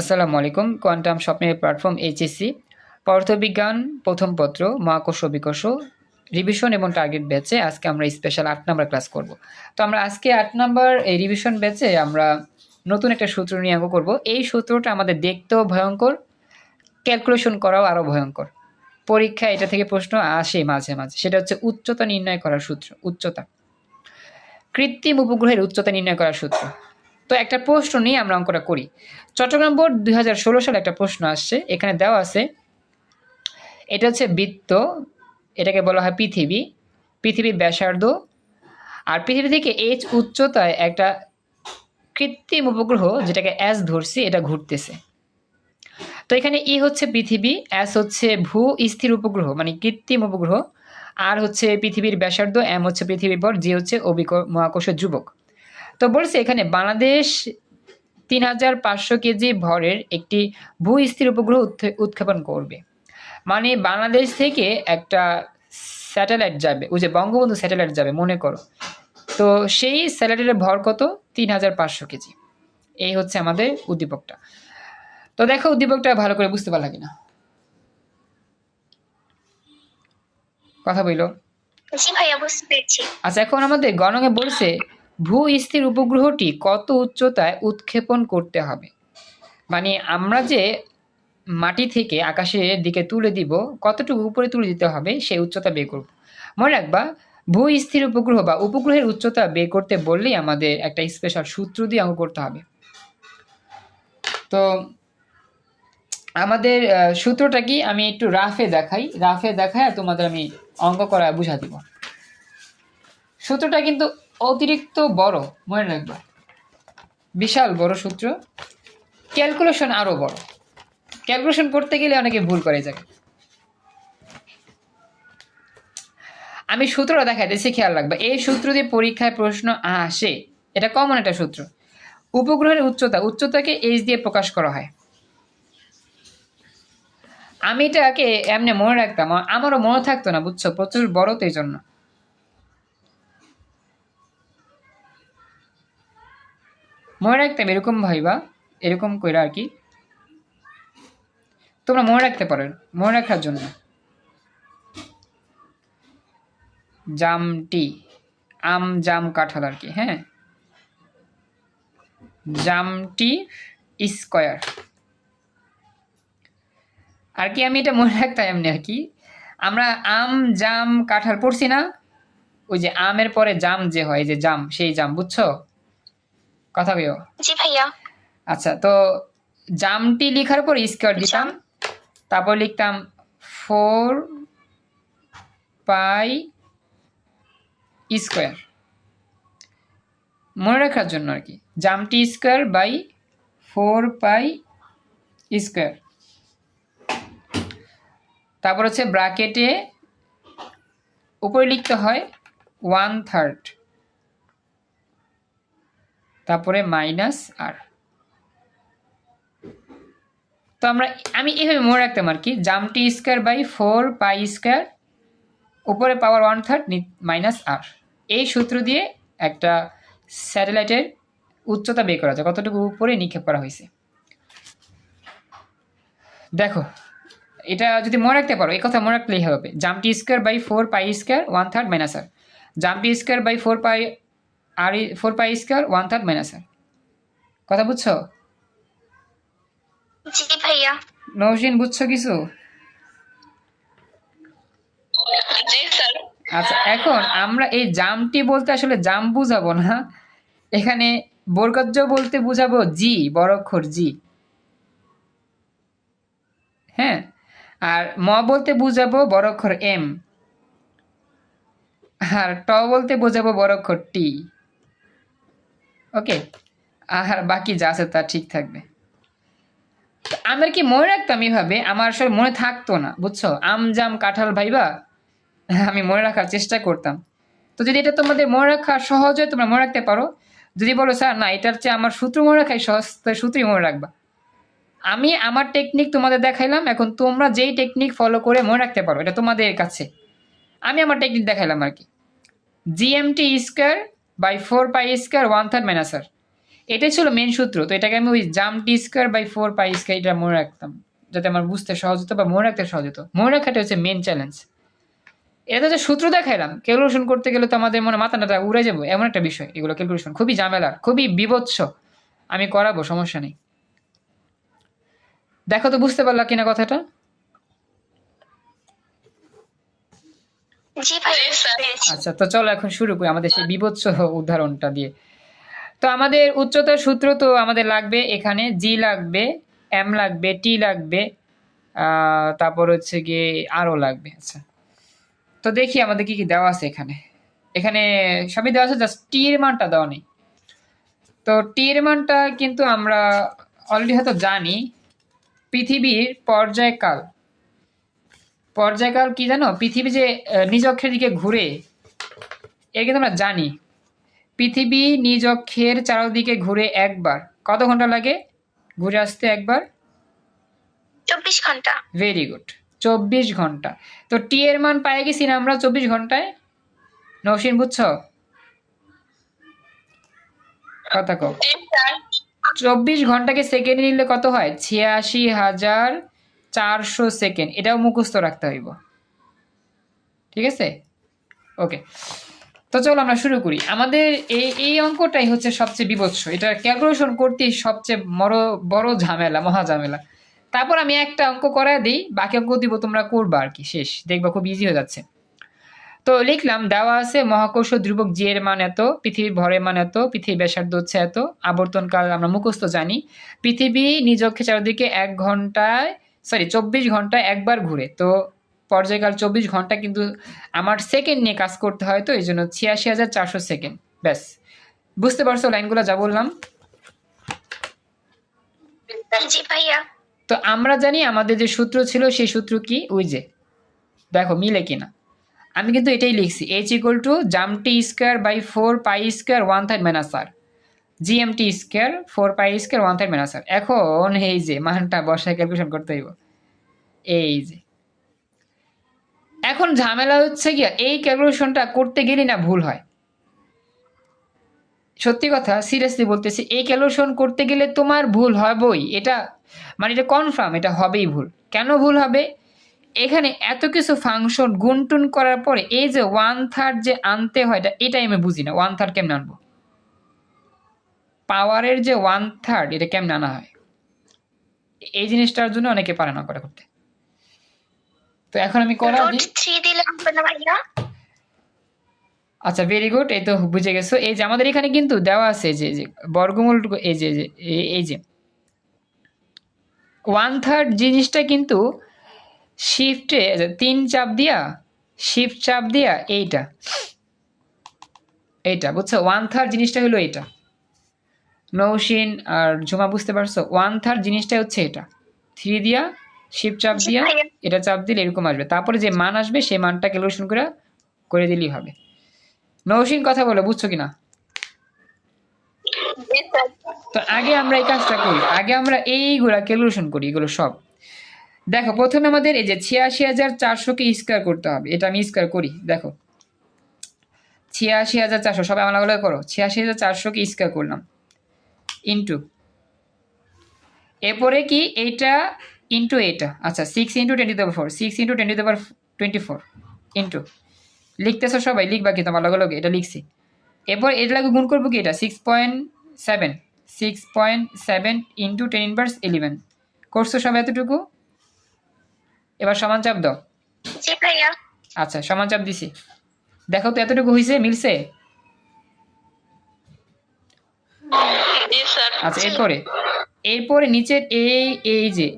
আসসালামু আলাইকুম, কোয়ান্টাম স্বপ্নের প্ল্যাটফর্ম এইচএসসি, পদার্থবিজ্ঞান, প্রথম পত্র, মহাকর্ষ বিকর্ষ রিভিশন এবং টার্গেট ব্যাচে আজকে আমরা স্পেশাল আট নাম্বার ক্লাস করব। তো আমরা আজকে আট নাম্বার এই রিভিশন ব্যাচে আমরা নতুন একটা সূত্র নিয়ে অঙ্ক করব। এই সূত্রটা আমাদের দেখতেও ভয়ঙ্কর ক্যালকুলেশন করাও আরও ভয়ঙ্কর। পরীক্ষা এটা থেকে প্রশ্ন আসে মাঝে মাঝে, সেটা হচ্ছে উচ্চতা নির্ণয় করার সূত্র, উচ্চতা। কৃত্রিম উপগ্রহের উচ্চতা নির্ণয় করার সূত্র। তো একটা প্রশ্ন নিয়ে আমরা অঙ্কটা করি। চট্টগ্রাম বোর্ড দুই হাজার ষোলো সালে একটা প্রশ্ন আসছে, এখানে দেওয়া আছে, এটা হচ্ছে বৃত্ত, এটাকে বলা হয় পৃথিবী, পৃথিবীর ব্যাসার্ধ, আর পৃথিবী থেকে এইচ উচ্চতায় একটা কৃত্রিম উপগ্রহ যেটাকে অ্যাস ধরছি, এটা ঘুরতেছে। তো এখানে ই হচ্ছে পৃথিবী অ্যাস হচ্ছে ভূ স্থির উপগ্রহ মানে কৃত্রিম উপগ্রহ, আর হচ্ছে পৃথিবীর ব্যাসার্ধ এম হচ্ছে পৃথিবীর পর যে হচ্ছে অবিক মহাকর্ষের যুবক। তো বলছে এখানে বাংলাদেশ তিন হাজার পাঁচশো কেজি ভরের একটি ভূ স্থির উপগ্রহ উৎক্ষেপণ করবে। মানে বাংলাদেশ থেকে একটা স্যাটেলাইট যাবে ওই যে বঙ্গবন্ধু স্যাটেলাইট যাবে মনে করো। তো সেই স্যাটেলাইটের ভর কত? তিন হাজার পাঁচশো কেজি। এই হচ্ছে আমাদের উদ্দীপকটা। তো দেখো উদ্দীপকটা ভালো করে বুঝতে পারলা কিনা? কথা বইলো পেরেছি। আচ্ছা এখন আমাদের গণকে বলছে ভূ স্থির উপগ্রহটি কত উচ্চতায় উৎক্ষেপণ করতে হবে? মানে আমরা যে মাটি থেকে আকাশের দিকে তুলে দিব, কতটুকু উপরে তুলে দিতে হবে সেই উচ্চতা বের করব। মনে রাখবা ভূ স্থির উপগ্রহ বা উপগ্রহের উচ্চতা বের করতে বললেই আমাদের একটা স্পেশাল সূত্র দিয়ে অঙ্ক করতে হবে। তো, আমাদের সূত্রটা কি? আমি একটু রাফে দেখাই। রাফে দেখায় তোমাদের আমি অঙ্ক করা বুঝা দিব। সূত্রটা কিন্তু অতিরিক্ত বড়, মনে রাখবা। বিশাল বড় সূত্র। ক্যালকুলেশন আরও বড়। ক্যালকুলেশন করতে গেলে অনেকে ভুল করে যায় আমি সূত্রটা দেখাইতেছি খেয়াল রাখবা। এই সূত্র দিয়ে পরীক্ষায় প্রশ্ন আসে। এটা কমন একটা সূত্র। উপগ্রহের উচ্চতা, উচ্চতাকে এইচ দিয়ে প্রকাশ করা হয়। আমি এটাকে এমনি মনে রাখতাম। আমারও মনে থাকতো না, বুঝছ? প্রচুর বড় তো এই জন্য। মনে রাখতাম এরকম ভাইবা, এরকম কইরা আর কি। তোমরা মনে রাখতে পারো, মনে রাখার জন্য। জামটি আম, জাম, কাঁঠাল আর কি হ্যাঁ? জামটি স্কয়ার। আর কি আমি এটা মনে রাখতাম এমনি আর কি। আমরা আম, জাম, কাঁঠাল পড়ছি না, ওই যে আমের পরে জাম যে হয় যে জাম, সেই জাম, বুঝছ? কথা কইও। জি ভাইয়া। আচ্ছা তো জামটি লেখার পর স্কোয়ার দিতাম তারপর লিখতাম ফোর পাই স্কোয়ার। মনে রাখার জন্য আর কি জামটি square by four pi square. তারপর হচ্ছে ব্রাকেটে উপরে লিখতে হয় ওয়ান থার্ড। তারপরে মাইনাস আর। তো আমরা আমি এভাবে মনে রাখতাম আর কি জামটি square by four pi square উপরে power one third minus R. এই সূত্র দিয়ে একটা স্যাটেলাইটের উচ্চতা বের করা যায়, কতটুকু উপরে নিক্ষেপ করা হয়েছে। দেখো, এটা যদি মনে রাখতে পারো, এই কথা মনে রাখলেই হবে। জামটি square by four pi square one third minus R. জামটি square by four pi R four pi square one third minus R কথা বুঝছ? জি ভাইয়া। নৌসিন বুঝছ কিছু? আচ্ছা এখন আমরা এই জামটি বলতে আসলে জাম বুঝাবো না। এখানে বরগজ্জ বলতে বুঝাবো জি বড় অক্ষর জি। হ্যাঁ? আর ম বলতে বুঝাবো বড় অক্ষর এম। আর ট বলতে বোঝাবো বড় অক্ষর টি। ওকে আর বাকি যা আছে তা ঠিক থাকবে। আমার কি মনে রাখতাম এভাবে? আমার আসলে মনে থাকতো না, বুঝছ? আম, জাম, কাঁঠাল ভাইবা, আমি মনে রাখার চেষ্টা করতাম। তো যদি এটা তোমাদের মনে রাখা সহজ হয়, তোমরা মনে রাখতে পারো। যদি বলো, স্যার, না, এটার চেয়ে আমার সূত্র মনে রাখাই সহজ তো সূত্রই মনে রাখবা। আমি আমার টেকনিক তোমাদের দেখাইলাম, এখন তোমরা যেই টেকনিক ফলো করে মনে রাখতে পারো, এটা তোমাদের কাছে। আমি আমার টেকনিক দেখাইলাম আর কি। GMT square by four pi square one third minus R এটাই ছিল মেন সূত্র, তো এটাকে আমি ওই জাম T square by four pi square এটা মনে রাখতাম, যাতে আমার বুঝতে সহজ হতো বা মনে রাখতে সহজ হতো। মনে রাখাটা হচ্ছে মেন চ্যালেঞ্জ এটা তো সূত্র দেখাইলাম ক্যালকুলেশন করতে গেলে তো আমাদের মনে মাথা নাটা উড়ে যাব, এমন একটা বিষয়। এগুলো ক্যালকুলেশন খুবই ঝামেলার খুবই বিভৎস। আমি করাবো, সমস্যা নেই। দেখো তো বুঝতে পারলা কিনা কথাটা জি ভাইয়া জি, বুঝতে স্যার। পেরেছি আচ্ছা তো চলো এখন শুরু করি আমাদের সেই বিভৎস উদাহরণটা দিয়ে। তো আমাদের উচ্চতার সূত্র তো আমাদের লাগবে এখানে জি লাগবে এম লাগবে টি লাগবে তারপর হচ্ছে গিয়ে আরও লাগবে। আচ্ছা তো দেখি আমাদের কি কি দেওয়া আছে এখানে। এখানে সবই দেওয়া আছে জাস্ট টি এর মানটা দেওয়া নেই। তো টি এর মানটা কিন্তু আমরা অলরেডি হয়তো জানি পৃথিবীর পর্যায়কাল। পর্যায়কাল কি জানো? পৃথিবী যে নিজ অক্ষের দিকে ঘুরে এটা কিন্তু আমরা জানি। পৃথিবী নিজ অক্ষের চারদিকে ঘুরে একবার। কত ঘণ্টা লাগে ঘুরে আসতে একবার? চব্বিশ ঘণ্টা। ভেরি গুড চব্বিশ ঘণ্টা। তো টি এর মান পাই গেছি না আমরা চব্বিশ ঘন্টায়? নৌসিন বুঝছ? কথা কও। চব্বিশ ঘন্টাকে সেকেন্ডে নিলে কত হয়? ছিয়াশি হাজার চারশো সেকেন্ড, এটাও মুখস্থ রাখতে হইব। ঠিক আছে? ওকে। তো চলো আমরা শুরু করি। আমাদের এই এই অঙ্কটাই হচ্ছে সবচেয়ে বিভৎস। এটা ক্যালকুলেশন করতেই সবচেয়ে বড় বড় ঝামেলা, মহা ঝামেলা। তারপর আমি একটা অঙ্ক করায় দিই, বাকি অঙ্ক দিব তোমরা করবা আর কি, শেষ। দেখবা খুব ইজি হয়ে যাচ্ছে। তো লিখলাম, দেওয়া আছে, মহাকর্ষ ধ্রুবক জি এর মান এত, পৃথিবীর ভরের মান এত পৃথিবীর ব্যাসার্ধ হচ্ছে এত, আবর্তনকাল আমরা মুখস্থ জানি। পৃথিবী নিজ অক্ষে চারদিকে এক ঘন্টায় সরি চব্বিশ ঘণ্টা একবার ঘুরে। তো পর্যায়কাল চব্বিশ ঘণ্টা কিন্তু আমার সেকেন্ড নিয়ে কাজ করতে হয় তো এই জন্য ছিয়াশি হাজার চারশো সেকেন্ড ব্যাস। বুঝতে পারছ লাইনগুলো যা বললাম? তো আমরা জানি আমাদের যে সূত্র ছিল সেই সূত্র কি? ওই যে। দেখো মিলে কিনা। আমি কিন্তু এটাই লিখছি H equal to jam T square by four pi square one third minus R GM T square four pi square one third minus R এখন এই যে, মানটা বসায় ক্যালকুলেশন করতে হইব। এই যে। এখন ঝামেলা হচ্ছে গিয়া, এই ক্যালকুলেশনটা করতে গেলে না ভুল হয়। সত্যি কথা সিরিয়াসলি বলতেছি, এই ক্যালকুলেশন করতে গেলে তোমার ভুল হবেই। এটা মানে এটা কনফার্ম এটা হবেই ভুল। কেন ভুল হবে? এখানে এত কিছু ফাংশন গুনটুন করার পরে, এই যে ওয়ান থার্ড যে আনতে হয়, এটা, এটাই আমি বুঝি না ওয়ান থার্ড কেমনে আনব? পাওয়ারের যে ওয়ান থার্ড এটা কেমনে আনা হয়? এই জিনিসটার জন্য অনেকে পারে না করে করতে। তো এখন আমি করা আচ্ছা ভেরি গুড এই তো বুঝে গেছো। এই যে আমাদের এখানে কিন্তু দেওয়া আছে যে যে বর্গমূল এই যে এই- এই যে। ওয়ান থার্ড জিনিসটা কিন্তু শিফটে তিন চাপ দিয়া শিফট চাপ দিয়া এইটা। এইটা বুঝছ? ওয়ান থার্ড জিনিসটা হলো এইটা। নৌসিন আর ঝুমা বুঝতে পারছ? ওয়ান থার্ড জিনিসটা হচ্ছে এটা। থ্রি দিয়া শিফট চাপ দিয়া এটা চাপ দিলে এরকম আসবে। তারপরে যে মান আসবে সেই মানটা ক্যালকুলেশন করে করে দিলেই হবে। নৌসিন কথা বলো বুঝছ কিনা? তো আগে আমরা এই কাজটা করি। আগে আমরা এইগুলা ক্যালকুলেশন করি এগুলো সব। দেখো প্রথমে আমাদের এই যে ছিয়াশি হাজার চারশোকে স্কোয়ার করতে হবে। এটা আমি স্কোয়ার করি দেখো। ছিয়াশি হাজার চারশো সবাই আমার করো। ছিয়াশি হাজার চারশোকে স্কোয়ার করলাম। ইন্টু এরপরে কি এইটা ইন্টু এইটা। আচ্ছা সিক্স ইন্টু টোয়েন্টি দেবার ফোর সিক্স ইন্টু টোয়েন্টি দেবার টোয়েন্টি ফোর ইন্টু লিখতেছো সবাই লিখবা কি তোমার লগে লগে এটা লিখছি। এরপর এটা লাগে গুণ করব কি এটা? Six point seven six point seven into ten inverse eleven করছ সব এতটুকু? এবার সমান চাপ দাও। আচ্ছা সমান চাপ দিছি। দেখো তো এতটুকু হয়েছে মিলছে? আচ্ছা এরপরে? এরপরে নিচের এই এই যে,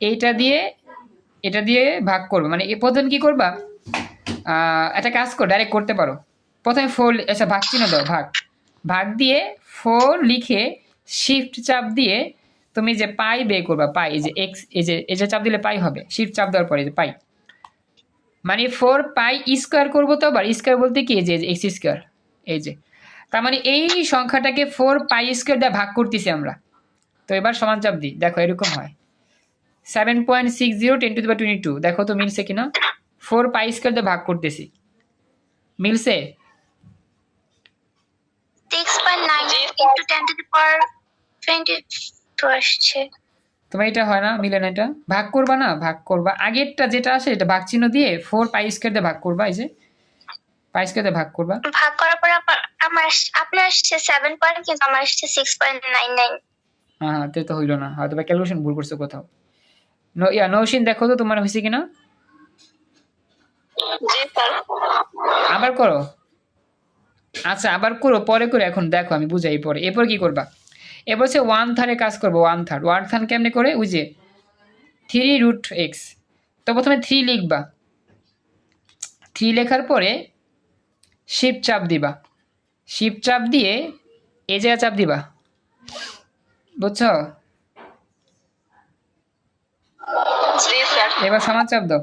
এইটা দিয়ে, এটা দিয়ে ভাগ করবে। মানে এ প্রথমে কি করবা? একটা কাজ কর ডাইরেক্ট করতে পারো। প্রথমে ফোর আচ্ছা ভাগ চিহ্ন দাও, ভাগ। ভাগ দিয়ে ফোর লিখে শিফট চাপ দিয়ে তুমি যে পাই বের করবা, পাই, এই যে এক্স এই যে এই যে চাপ দিলে পাই হবে শিফট চাপ দেওয়ার পরে যে পাই। মানে ফোর পাই স্কোয়ার করব তো আবার স্কোয়ার বলতে কি? এই যে এক্স স্কোয়ার এই যে। তার মানে এই সংখ্যাটাকে ফোর পাই স্কোয়ার দিয়ে ভাগ করতেছি আমরা। তো এবার সমান চাপ দিই। দেখো এরকম হয়। Seven point six zero ten to twenty two দেখো তো মিলছে কিনা ফোর পাই স্কোয়ার দিয়ে ভাগ করতেছি। মিলছে? তোমার এটা হয় না? মিলে না এটা? ভাগ করবা না? ভাগ করবা। আগেরটা যেটা আসে এটা ভাগ চিহ্ন দিয়ে ফোর পাই স্কোয়ার দিয়ে ভাগ করবা এই যে। পাই স্কোয়ার দিয়ে ভাগ করবা। ভাগ করার পর আমার- আপনার আসছে সেভেন পয়েন্ট কিন্তু আমার আসছে সিক্স পয়েন্ট নাইন নাইন হ্যাঁ হ্যাঁ তে তো হইল না। হয়তো বা ক্যালকুলেশন ভুল করছ কোথাও। ন ইয়া দেখো তো তোমার হয়েছে কিনা? জি স্যার আবার করো। আচ্ছা আবার করো পরে করো এখন দেখো আমি বুঝাই পরে। এরপর কি করবা? এরপর হচ্ছে ওয়ান থার্ডে কাজ করব ওয়ান থার্ড ওয়ান থার্ড কেমনে করে? ওই যে থ্রি রুট এক্স তো প্রথমে থ্রি লিখবা। থ্রি লেখার পরে শিপ চাপ দিবা। শিপ চাপ দিয়ে এ জায়গা চাপ দিবা। বুঝছ? এবার সমান চাপ দাও।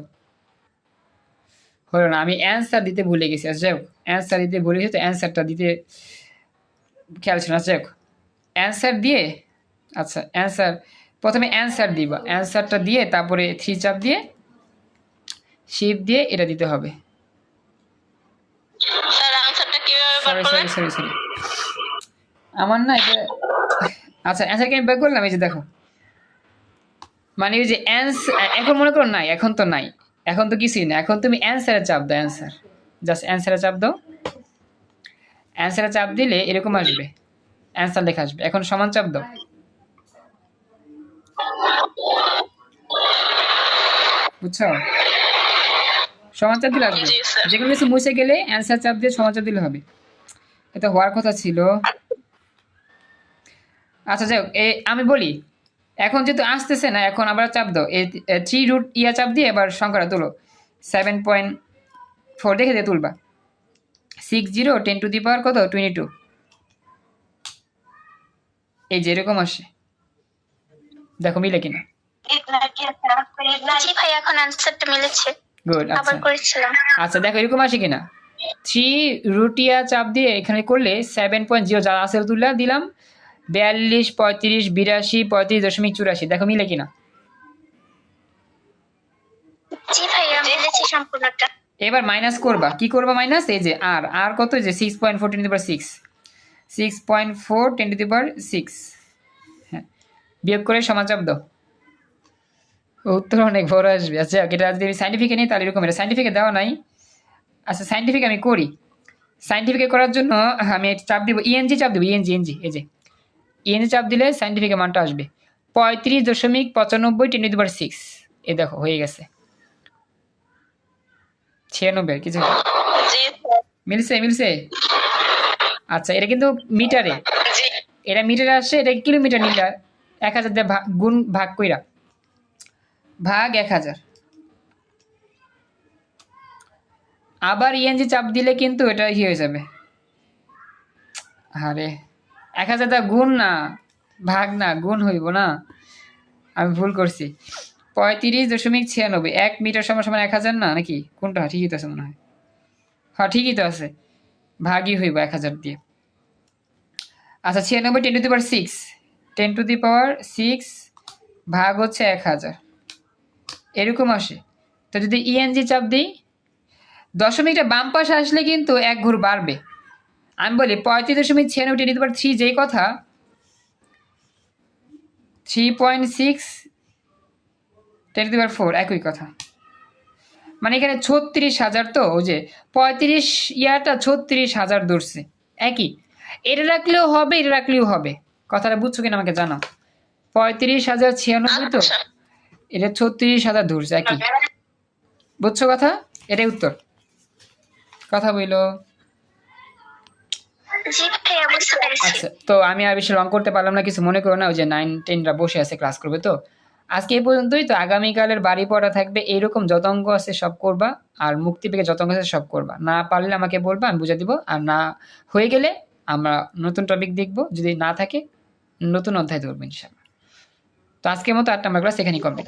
হলো না, আমি অ্যান্সার দিতে ভুলে গেছি। আচ্ছা যাই হোক অ্যান্সার দিতে ভুলে গেছি, তো অ্যান্সারটা দিতে খেয়াল ছিল না। যাই হোক অ্যান্সার দিয়ে আচ্ছা অ্যান্সার প্রথমে অ্যান্সার দিবা। অ্যান্সারটা দিয়ে, তারপরে থ্রি চাপ দিয়ে শিপ দিয়ে এটা দিতে হবে স্যার আনসারটা কীভাবে বার সরি সরি সরি সরি আমার না এটা আচ্ছা অ্যান্সারকে আমি বের করলাম? এই যে দেখো। মানে ওই যে অ্যান্সার এখন মনে করো নাই এখন তো নাই। এখন তো কিছুই না এখন তুমি অ্যান্সারে চাপ দাও অ্যান্সার জাস্ট অ্যান্সারে চাপ দাও। অ্যান্সারে চাপ দিলে এরকম আসবে। অ্যান্সার লেখা আসবে। এখন সমান চাপ দাও। বুঝছ? সমান চাপ দিলে আসবে। স্যার। যেগুলো কিছু মুছে গেলে অ্যান্সার চাপ দিয়ে সমান চাপ দিলে হবে। এটা হওয়ার কথা ছিল। আচ্ছা যাই হোক আমি বলি এখন যেহেতু আসতেছে না এখন আবার চাপ দাও। এই থ্রি রুট ইয়া চাপ দিয়ে এবার সংখ্যাটা তোলো। সেভেন পয়েন্ট ফোর দেখে দিয়ে তুলবা। Six zero ten to the power কত? টোয়েন্টি টু এই যে এরকম আসে। দেখো মিলে কিনা? জি ভাই এখন অ্যান্সারটা মিলেছে। গুড আচ্ছা। আচ্ছা দেখো এরকম আসে কিনা? থ্রি রুটিয়া চাপ দিয়ে এখানে করলে সেভেন পয়েন্ট জিরো যা আছে তুলে দিলাম। বিয়াল্লিশ পঁয়ত্রিশ বিরাশি পঁয়ত্রিশ দশমিক চুরাশি দেখো মিলে কিনা। এবার মাইনাস করবা। কি করবা মাইনাস এই যে আর আর কত? যে six point four ten power six six point four ten to power six হ্যাঁ। বিয়োগ করে সমাচাপ দাও। উত্তর অনেক বড় আসবে। আচ্ছা এটা যদি আমি সাইন্টিফিকে নিই তাহলে এরকম। এটা সাইন্টিফিকে দেওয়া নাই। আচ্ছা সাইন্টিফিক আমি করি। সাইন্টিফিকে করার জন্য আমি চাপ দিব। ইএনজি চাপ দেবো ইএনজি এনজি এই যে। ইএনজি চাপ দিলে সাইন্টিফিকের মানটা আসবে। পঁয়ত্রিশ দশমিক পঁচানব্বই টেন টু পার সিক্স এ দেখো হয়ে গেছে। ছিয়ানব্বই কিছু জি স্যার মিলছে মিলছে? আচ্ছা এটা কিন্তু মিটারে। এটা মিটারে আসছে এটা কিলোমিটার নিলে এক হাজার দিয়ে ভাগ- গুণ ভাগ কইরা। ভাগ এক হাজার। আবার ইএনজি চাপ দিলে কিন্তু এটা হয়ে যাবে। আরে, এক হাজার গুণ না, ভাগ না, গুণ হইব না। আমি ভুল করছি। পঁয়ত্রিশ দশমিক ছিয়ানব্বই, এক মিটার সমান সমান এক হাজার না নাকি? কোনটা? ঠিকই তো আছে মনে হয়। হ্যাঁ ঠিকই তো আছে। ভাগই হইব এক হাজার দিয়ে। আচ্ছা ছিয়ানব্বই ten to the power six ten to the power six ভাগ হচ্ছে এক হাজার। এরকম আসে। তো যদি ইএনজি চাপ দিই দশমিকটা বাম পাশে আসলে কিন্তু এক ঘুর বাড়বে। আমি বলি পঁয়ত্রিশ দশমিক ছিয়ানব্বই টেন পাওয়ার থ্রি যেই কথা three point six ten power four একই কথা। মানে এখানে ছত্রিশ হাজার তো ওই যে পঁয়ত্রিশ ইয়াটা ছত্রিশ হাজার ধরছে একই। এটা রাখলেও হবে এটা রাখলেও হবে। কথাটা বুঝছ কিনা আমাকে জানাও। পঁয়ত্রিশ হাজার ছিয়ানব্বই তো আচ্ছা। এটা ছত্রিশ হাজার ধরছে একই। বুঝছ কথা? এটাই উত্তর। কথা বইলো। আচ্ছা তো আমি আর বেশি করতে পারলাম না কিছু মনে করো না ওই যে নাইন টেনরা বসে আছে ক্লাস করবে তো। আজকে এই পর্যন্তই তো আগামীকালের বাড়ি পড়া থাকবে এইরকম যত আছে সব করবা আর মুক্তি পেকে যত আছে সব করবা। না পারলে আমাকে বলবা আমি বুঝে দিব আর না হয়ে গেলে আমরা নতুন টপিক দেখব যদি না থাকে নতুন অধ্যায় ধরবো ইনশাল্লাহ তো আজকের মতো আট নাম্বার ক্লাস এখানেই কমপ্লিট